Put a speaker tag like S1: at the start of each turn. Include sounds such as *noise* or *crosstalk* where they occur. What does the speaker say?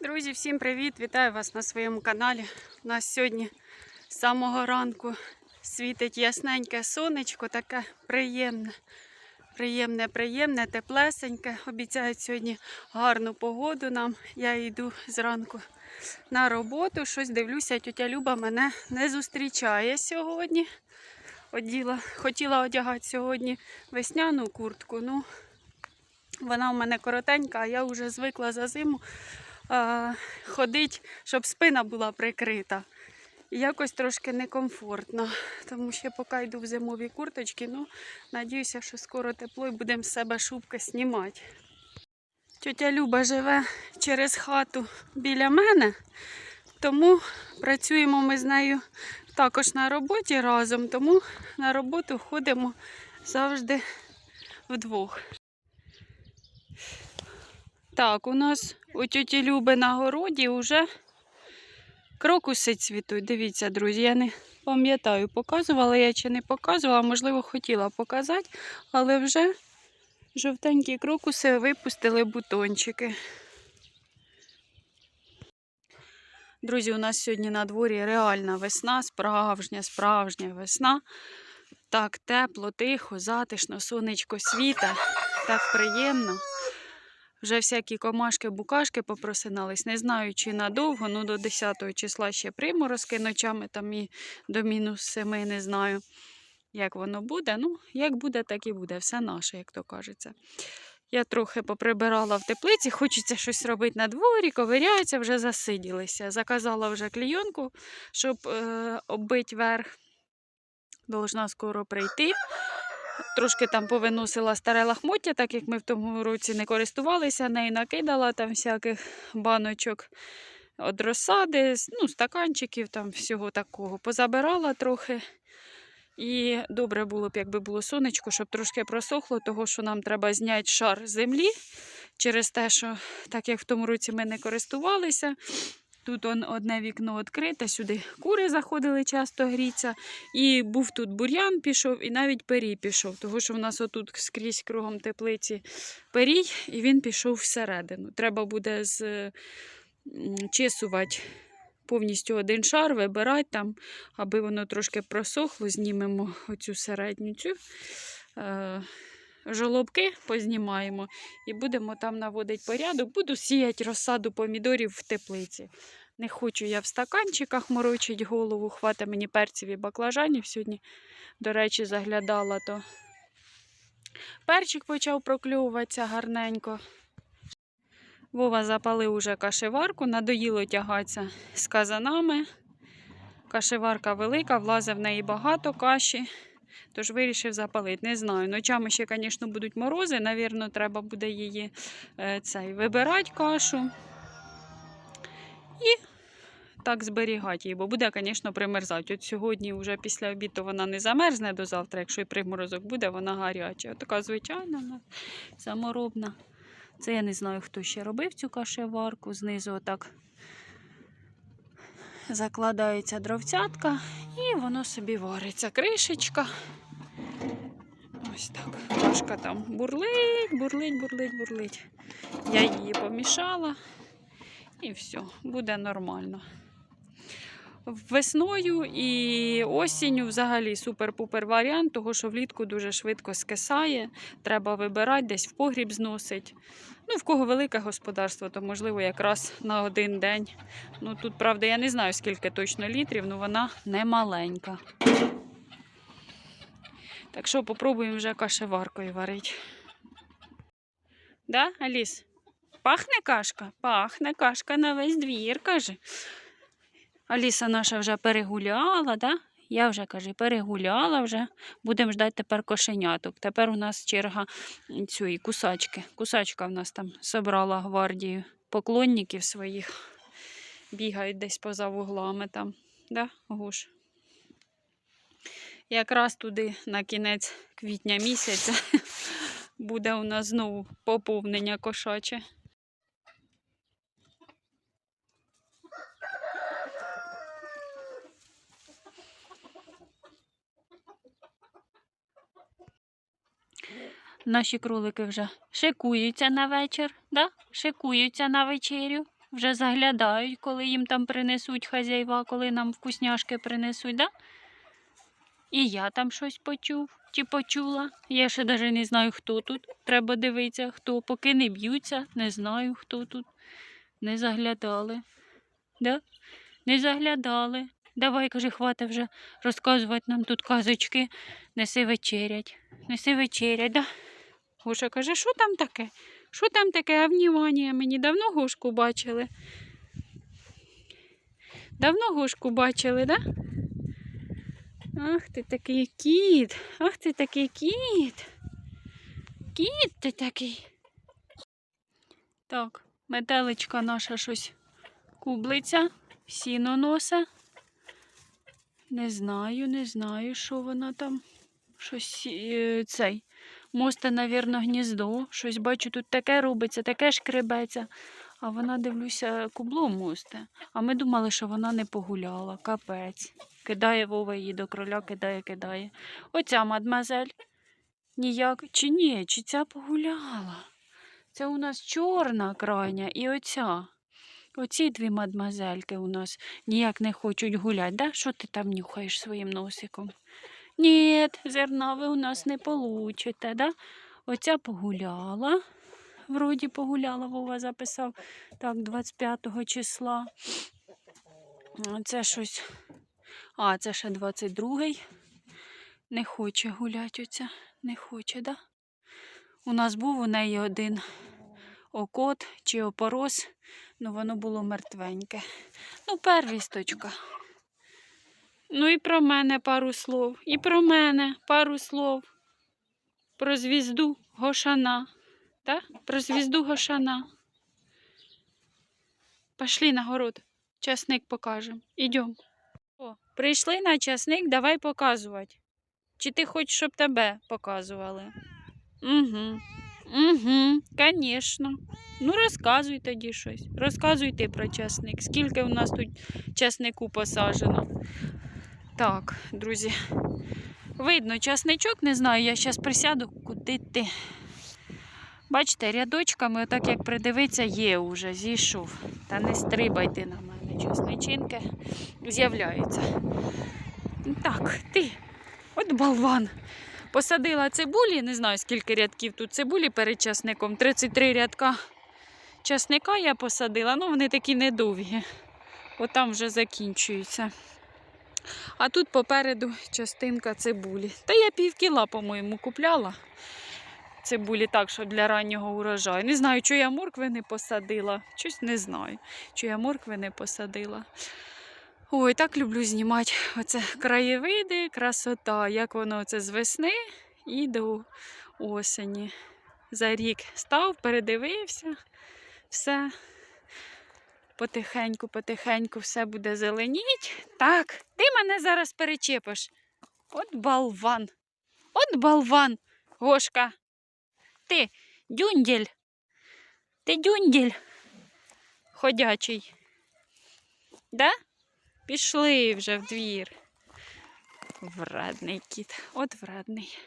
S1: Друзі, всім привіт! Вітаю вас на своєму каналі. У нас сьогодні з самого ранку світить ясненьке сонечко, таке приємне, приємне, приємне, теплесеньке. Обіцяють сьогодні гарну погоду нам. Я йду зранку на роботу. Щось дивлюся, тетя Люба мене не зустрічає сьогодні. Оділа, хотіла одягати сьогодні весняну куртку. Ну, вона у мене коротенька, а я вже звикла за зиму ходить, щоб спина була прикрита. І якось трошки некомфортно, тому що поки йду в зимові курточки, ну, надіюся, що скоро тепло і будемо з себе шубки знімати. Тетя Люба живе через хату біля мене, тому працюємо ми з нею також на роботі разом, тому на роботу ходимо завжди вдвох. Так, у нас у тьоті Люби на городі вже крокуси цвітуть. Дивіться, друзі, я не пам'ятаю, показувала я чи не показувала, можливо, хотіла показати, але вже жовтенькі крокуси випустили бутончики. Друзі, у нас сьогодні на дворі реальна весна, справжня, справжня весна. Так тепло, тихо, затишно, сонечко світа, так приємно. Вже всякі комашки, букашки попросинались. Не знаю, чи надовго, ну до 10 числа ще приморозки ночами, там і до мінус 7, не знаю, як воно буде. Ну, як буде, так і буде. Все наше, як то кажеться. Я трохи поприбирала в теплиці, хочеться щось робити на дворі, ковиряються, вже засиділися. Заказала вже клійонку, щоб е, оббити верх. Должна скоро прийти. Трошки там повиносила старе лахмоття, так як ми в тому році не користувалися, нею накидала там всяких баночок від розсади, ну, стаканчиків, там всього такого. Позабирала трохи. І добре було б, якби було сонечко, щоб трошки просохло, того що нам треба зняти шар землі через те, що так як в тому році ми не користувалися. Тут он одне вікно відкрите, сюди кури заходили часто гріться. І був тут бур'ян пішов, і навіть перій пішов, тому що в нас отут скрізь кругом теплиці перій, і він пішов всередину. Треба буде зчисувати повністю один шар, вибирати там, аби воно трошки просохло, знімемо оцю середню цю. Жолобки познімаємо і будемо там наводити порядок. Буду сіяти розсаду помідорів в теплиці. Не хочу я в стаканчиках морочить голову, хвата мені перців і баклажанів. Сьогодні, до речі, заглядала, то перчик почав прокльовуватися гарненько. Вова запалив уже кашеварку, надоїло тягатися з казанами. Кашеварка велика, влазить в неї багато каші. Тож вирішив запалити. Не знаю. Ночами ще, звісно, будуть морози. Навірно, треба буде її е, цей, вибирати кашу. І так зберігати її, бо буде, звісно, примерзати. От сьогодні, вже після обіду, вона не замерзне до завтра. Якщо і приморозок буде, вона гаряча. Така звичайна, вона саморобна. Це я не знаю, хто ще робив цю кашеварку. Знизу отак закладається дровцятка і воно собі вариться. Кришечка. Ось так. Кашка там бурлить, бурлить, бурлить, бурлить. Я її помішала і все, буде нормально. Весною і осінню взагалі супер-пупер варіант, того що влітку дуже швидко скисає. Треба вибирати, десь в погріб зносить. Ну, в кого велике господарство, то можливо якраз на один день. Ну тут, правда, я не знаю, скільки точно літрів, але вона не маленька. Так що попробуємо вже кашеваркою варити. Да, Аліс? Пахне кашка? Пахне кашка на весь двір, каже. Аліса наша вже перегуляла, да? Я вже каже, перегуляла вже. Будемо ждати тепер кошеняток. Тепер у нас черга цієї кусачки. Кусачка в нас там собрала гвардію поклонників своїх. Бігають десь поза вуглами там. Да, Гуш? Якраз туди на кінець квітня місяця *laughs* буде у нас знову поповнення кошаче. Наші кролики вже шикуються на вечір, да? шикуються на вечерю. Вже заглядають, коли їм там принесуть хазяїва, коли нам вкусняшки принесуть, да? І я там щось почув чи почула. Я ще навіть не знаю, хто тут. Треба дивитися, хто. Поки не б'ються, не знаю, хто тут. Не заглядали. Да? Не заглядали. Давай, каже, хвата вже розказувати нам тут казочки. Неси вечерять. Неси вечерять, да? Гоша каже, що там таке? Що там таке? А внімання мені давно гошку бачили? Давно гошку бачили, да? Ах ти такий кіт, ах ти такий кіт. Кіт ти такий. Так, метеличка наша щось кублиця, сіно носа. Не знаю, не знаю, що вона там. Щось е, цей. Мосте, навірно, гніздо. Щось бачу, тут таке робиться, таке шкребеться. А вона, дивлюся, кубло мосте. А ми думали, що вона не погуляла. Капець. Кидає Вова її до кроля, кидає, кидає. Оця мадмазель. Ніяк. Чи ні, чи ця погуляла? Це у нас чорна крайня і оця. Оці дві мадмазельки у нас ніяк не хочуть гуляти. Да? Що ти там нюхаєш своїм носиком? Ні, зерна ви у нас не получите, да? Оця погуляла. Вроді погуляла, Вова записав. Так, 25 числа. Це щось. А, це ще 22-й. Не хоче гуляти оця. Не хоче, да? У нас був у неї один окот чи опорос, ну воно було мертвеньке. Ну, первісточка. Ну і про мене пару слов. І про мене пару слов. Про звізду Гошана. Так? Про звізду Гошана. Пошли на город. Часник покажемо. Ідем. О, прийшли на часник, давай показувати. Чи ти хочеш, щоб тебе показували? Угу. Угу, звісно. Ну, розказуй тоді щось. Розказуй ти про часник. Скільки у нас тут часнику посаджено. Так, друзі. Видно, часничок, не знаю, я зараз присяду, куди ти. Бачите, рядочками, отак як придивиться, є уже, зійшов. Та не стрибайте на мене, часничинки з'являються. Так, ти, от болван. Посадила цибулі, не знаю скільки рядків тут цибулі перед часником. 33 рядка часника я посадила, ну вони такі недовгі. Отам вже закінчуються. А тут попереду частинка цибулі. Та я пів кіла, по-моєму, купляла цибулі так, що для раннього урожаю. Не знаю, чи я моркви не посадила. Щось не знаю, чи я моркви не посадила. Ой, так люблю знімати оце краєвиди, красота, як воно це з весни і до осені. За рік став, передивився, все. Потихеньку, потихеньку все буде зеленіть. Так, ти мене зараз перечепиш. От болван. От болван, Гошка. Ти дюнділь. Ти дюнділь. Ходячий. Да? Пішли вже в двір. Вредний кіт. От вредний.